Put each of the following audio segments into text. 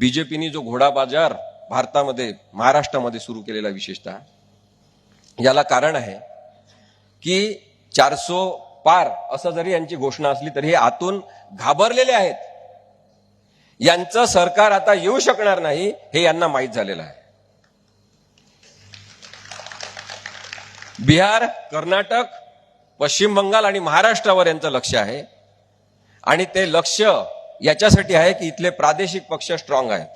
बीजेपीने जो घोडा बाजार भारतामध्ये महाराष्ट्रामध्ये सुरू केलेला विशेषतः याला कारण आहे की चारसो पार असं जरी यांची घोषणा असली तरी हे आतून घाबरलेले आहेत. यांचं सरकार आता येऊ शकणार नाही हे यांना माहीत झालेलं आहे. बिहार कर्नाटक पश्चिम बंगाल आणि महाराष्ट्रावर यांचं लक्ष आहे. आणि ते लक्ष याच्यासाठी आहे की इथले प्रादेशिक पक्ष स्ट्रॉंग आहेत.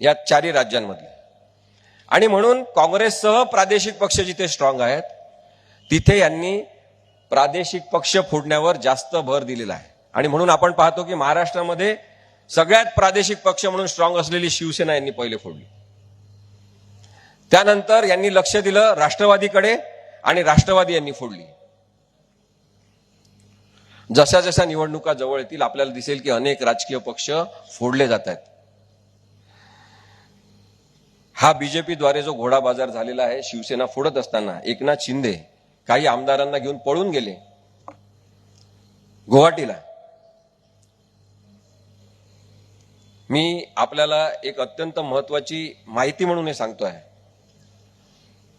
या चारही राज्यांमधले. आणि म्हणून काँग्रेससह प्रादेशिक पक्ष जिथे स्ट्रॉंग आहेत तिथे यांनी प्रादेशिक पक्ष फोडण्यावर जास्त भर दिलेला आहे. आणि म्हणून आपण पाहतो की महाराष्ट्रामध्ये सगळ्यात प्रादेशिक पक्ष म्हणून स्ट्रॉंग असलेली शिवसेना यांनी पहिले फोडली. त्यानंतर यांनी लक्ष दिलं राष्ट्रवादीकडे आणि राष्ट्रवादी यांनी फोडली. जशा जशा निवडणुका जवळ येतील आपल्याला दिसेल की अनेक राजकीय पक्ष फोडले जात आहेत. हा बीजेपीद्वारे जो घोडा बाजार झालेला आहे शिवसेना फोडत असताना एकनाथ शिंदे काही आमदारांना घेऊन पळून गेले. गुवाहाटीला. मी आपल्याला एक अत्यंत महत्वाची माहिती म्हणून हे सांगतो आहे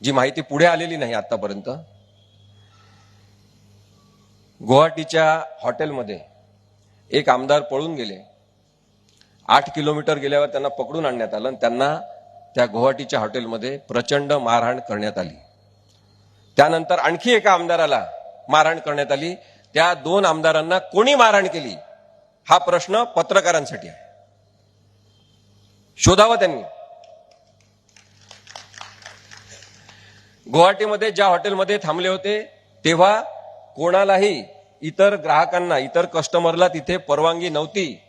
जी माहिती पुढे आलेली नाही आतापर्यंत गुवाहाटीच्या हॉटेलमध्ये एक आमदार पळून गेले. आठ किलोमीटर गेल्यावर त्यांना पकडून आणण्यात आलं आणि त्यांना त्या गुवाहाटीच्या हॉटेलमध्ये प्रचंड मारहाण करण्यात आली. त्यानंतर आणखी एका आमदाराला मारहाण करण्यात आली. त्या दोन आमदारांना कोणी मारहाण केली? हा प्रश्न पत्रकारांसाठी आहे. शोधावं त्यांनी. गुवाहाटीमध्ये ज्या हॉटेलमध्ये थांबले होते तेव्हा कोणालाही इतर ग्राहकांना इतर कस्टमरला तिथे परवानगी नव्हती.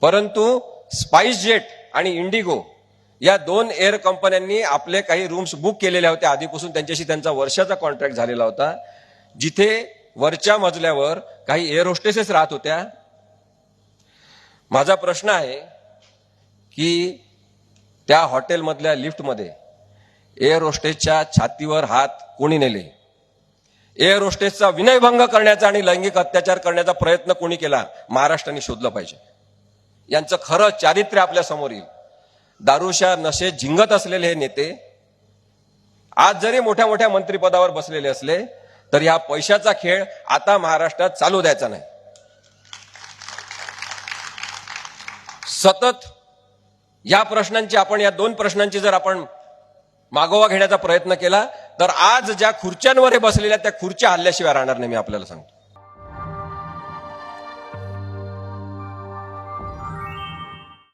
परंतु स्पाइस जेट आणि इंडिगो या दोन एअर कंपन्यांनी आपले काही रूम्स बुक केलेल्या होत्या. आधीपासून त्यांच्याशी त्यांचा वर्षाचा कॉन्ट्रॅक्ट झालेला होता. जिथे वरच्या मजल्यावर काही एअर होस्टेसेस राहत होत्या. माझा प्रश्न आहे की त्या हॉटेलमधल्या लिफ्टमध्ये एअर होस्टेसच्या छातीवर हात कोणी नेले? एअर होस्टेसचा विनयभंग करण्याचा आणि लैंगिक अत्याचार करण्याचा प्रयत्न कोणी केला महाराष्ट्राने शोधलं पाहिजे. यांचं खरं चारित्र्य आपल्यासमोर येईल. दारुशा नशे झिंगत असलेले हे नेते आज जरी मोठ्या मोठ्या मंत्रिपदावर बसलेले असले तर ह्या पैशाचा खेळ आता महाराष्ट्रात चालू द्यायचा नाही. सतत या प्रश्नांची आपण या दोन प्रश्नांची जर आपण मागोवा घेण्याचा प्रयत्न केला तर आज ज्या खुर्च्यांवर हे बसलेल्या त्या खुर्च्या हल्ल्याशिवाय राहणार नाही मी आपल्याला सांगतो.